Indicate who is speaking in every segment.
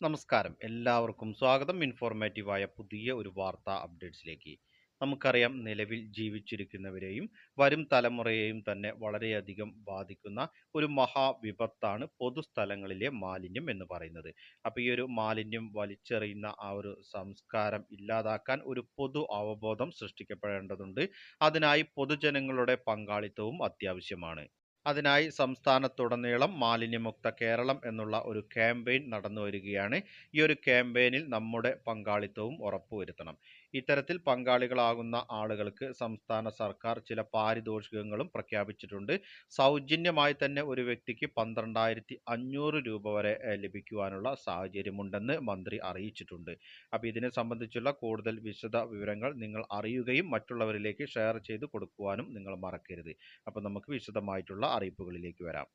Speaker 1: നമസ്കാരം. എല്ലാവർക്കും സ്വാഗതം. ഇൻഫോർമേറ്റീവായ പുതിയ ഒരു വാർത്താ അപ്ഡേറ്റ്സിലേക്ക്. നമുക്കറിയാം നിലവിൽ ജീവിച്ചിരിക്കുന്നവരെയും വരും തലമുറയെയും തന്നെ വളരെയധികം ബാധിക്കുന്ന ഒരു മഹാവിപത്താണ് പൊതുസ്ഥലങ്ങളിലെ മാലിന്യം എന്ന് പറയുന്നത്. അപ്പോൾ ഈ ഒരു മാലിന്യം വലിച്ചെറിയുന്ന ആ ഒരു സംസ്കാരം ഇല്ലാതാക്കാൻ ഒരു പൊതു അവബോധം സൃഷ്ടിക്കപ്പെടേണ്ടതുണ്ട്. അതിനായി പൊതുജനങ്ങളുടെ പങ്കാളിത്തവും അത്യാവശ്യമാണ്. അതിനായി സംസ്ഥാനത്തുടനീളം മാലിന്യമുക്ത കേരളം എന്നുള്ള ഒരു ക്യാമ്പയിൻ നടന്നു വരികയാണ് ഈ ഒരു ക്യാമ്പയിനിൽ നമ്മുടെ പങ്കാളിത്തവും ഉറപ്പുവരുത്തണം. ഇത്തരത്തിൽ പങ്കാളികളാകുന്ന ആളുകൾക്ക് സംസ്ഥാന സർക്കാർ ചില പാരിതോഷികങ്ങളും പ്രഖ്യാപിച്ചിട്ടുണ്ട്. സൗജന്യമായി തന്നെ ഒരു വ്യക്തിക്ക് പന്ത്രണ്ടായിരത്തി അഞ്ഞൂറ് രൂപ വരെ ലഭിക്കുവാനുള്ള സാഹചര്യമുണ്ടെന്ന് മന്ത്രി അറിയിച്ചിട്ടുണ്ട്. അപ്പോൾ ഇതിനെ സംബന്ധിച്ചുള്ള കൂടുതൽ വിശദ വിവരങ്ങൾ നിങ്ങൾ അറിയുകയും മറ്റുള്ളവരിലേക്ക് ഷെയർ ചെയ്ത് കൊടുക്കുവാനും നിങ്ങൾ മറക്കരുത്. അപ്പോൾ നമുക്ക് വിശദമായിട്ടുള്ള അറിയിപ്പുകളിലേക്ക് വരാം.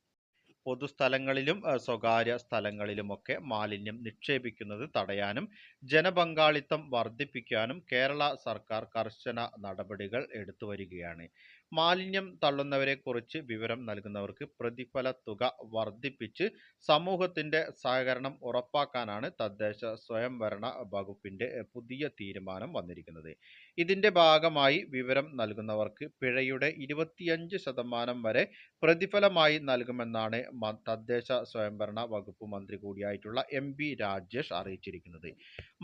Speaker 1: പൊതുസ്ഥലങ്ങളിലും സ്വകാര്യ സ്ഥലങ്ങളിലുമൊക്കെ മാലിന്യം നിക്ഷേപിക്കുന്നത് തടയാനും ജനപങ്കാളിത്തം വർദ്ധിപ്പിക്കാനും കേരള സർക്കാർ കർശന നടപടികൾ എടുത്തു വരികയാണ് മാലിന്യം തള്ളുന്നവരെ കുറിച്ച് വിവരം നൽകുന്നവർക്ക് പ്രതിഫല തുക വർദ്ധിപ്പിച്ച് സമൂഹത്തിന്റെ സഹകരണം ഉറപ്പാക്കാനാണ് തദ്ദേശ സ്വയംഭരണ വകുപ്പിന്റെ പുതിയ തീരുമാനം വന്നിരിക്കുന്നത്. ഇതിന്റെ ഭാഗമായി വിവരം നൽകുന്നവർക്ക് പിഴയുടെ ഇരുപത്തിയഞ്ച് ശതമാനം വരെ പ്രതിഫലമായി നൽകുമെന്നാണ് തദ്ദേശ സ്വയംഭരണ വകുപ്പ് മന്ത്രി കൂടിയായിട്ടുള്ള എം പി രാജേഷ് അറിയിച്ചിരിക്കുന്നത്.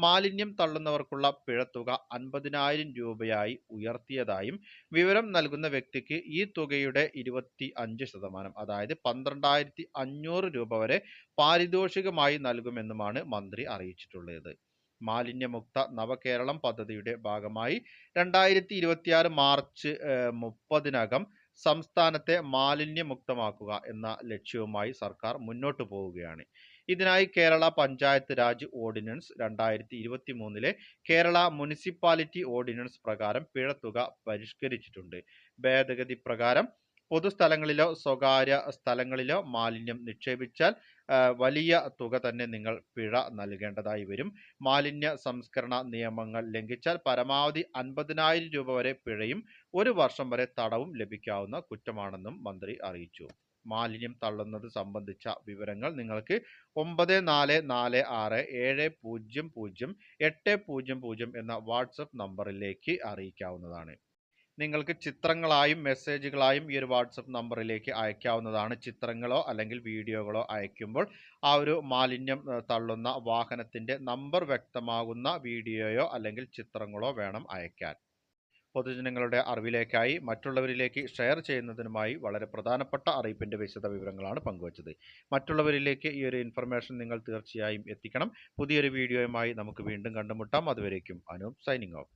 Speaker 1: മാലിന്യം തള്ളുന്നവർക്കുള്ള പിഴത്തുക അൻപതിനായിരം രൂപയായി ഉയർത്തിയതായും വിവരം നൽകുന്ന വ്യക്തിക്ക് ഈ തുകയുടെ ഇരുപത്തി അഞ്ച് ശതമാനം അതായത് പന്ത്രണ്ടായിരത്തി അഞ്ഞൂറ് രൂപ വരെ പാരിതോഷികമായി നൽകുമെന്നുമാണ് മന്ത്രി അറിയിച്ചിട്ടുള്ളത്. മാലിന്യമുക്ത നവകേരളം പദ്ധതിയുടെ ഭാഗമായി രണ്ടായിരത്തി ഇരുപത്തിയാറ് മാർച്ച് മുപ്പതിനകം സംസ്ഥാനത്തെ മാലിന്യമുക്തമാക്കുക എന്ന ലക്ഷ്യവുമായി സർക്കാർ മുന്നോട്ടു പോവുകയാണ്. ഇതിനായി കേരള പഞ്ചായത്ത് രാജ് ഓർഡിനൻസ് രണ്ടായിരത്തി ഇരുപത്തി മൂന്നിലെ കേരള മുനിസിപ്പാലിറ്റി ഓർഡിനൻസ് പ്രകാരം പിഴത്തുക പരിഷ്കരിച്ചിട്ടുണ്ട്. ഭേദഗതി പ്രകാരം പൊതുസ്ഥലങ്ങളിലോ സ്വകാര്യ സ്ഥലങ്ങളിലോ മാലിന്യം നിക്ഷേപിച്ചാൽ വലിയ തുക തന്നെ നിങ്ങൾ പിഴ നൽകേണ്ടതായി വരും. മാലിന്യ സംസ്കരണ നിയമങ്ങൾ ലംഘിച്ചാൽ പരമാവധി അൻപതിനായിരം രൂപ വരെ പിഴയും ഒരു വർഷം വരെ തടവും ലഭിക്കാവുന്ന കുറ്റമാണെന്നും മന്ത്രി അറിയിച്ചു. മാലിന്യം തള്ളുന്നത് സംബന്ധിച്ച വിവരങ്ങൾ നിങ്ങൾക്ക് ഒമ്പത് നാല് നാല് ആറ് ഏഴ് പൂജ്യം പൂജ്യം എട്ട് പൂജ്യം പൂജ്യം എന്ന വാട്സപ്പ് നമ്പറിലേക്ക് അറിയിക്കാവുന്നതാണ്. നിങ്ങൾക്ക് ചിത്രങ്ങളായും മെസ്സേജുകളായും ഈ ഒരു വാട്സപ്പ് നമ്പറിലേക്ക് അയക്കാവുന്നതാണ്. ചിത്രങ്ങളോ അല്ലെങ്കിൽ വീഡിയോകളോ അയക്കുമ്പോൾ ആ ഒരു മാലിന്യം തള്ളുന്ന വാഹനത്തിന്റെ നമ്പർ വ്യക്തമാകുന്ന വീഡിയോയോ അല്ലെങ്കിൽ ചിത്രങ്ങളോ വേണം അയക്കാൻ. പൊതുജനങ്ങളുടെ അറിവിലേക്കായി മറ്റുള്ളവരിലേക്ക് ഷെയർ ചെയ്യുന്നതിനുമായി വളരെ പ്രധാനപ്പെട്ട അറിയിപ്പിന്റെ വിശദ വിവരങ്ങളാണ് പങ്കുവച്ചത്. മറ്റുള്ളവരിലേക്ക് ഈ ഒരു ഇൻഫർമേഷൻ നിങ്ങൾ തീർച്ചയായും എത്തിക്കണം. പുതിയൊരു വീഡിയോയുമായി നമുക്ക് വീണ്ടും കണ്ടുമുട്ടാം. അതുവരേക്കും അനൂപ് സൈനിങ് ഓഫ്.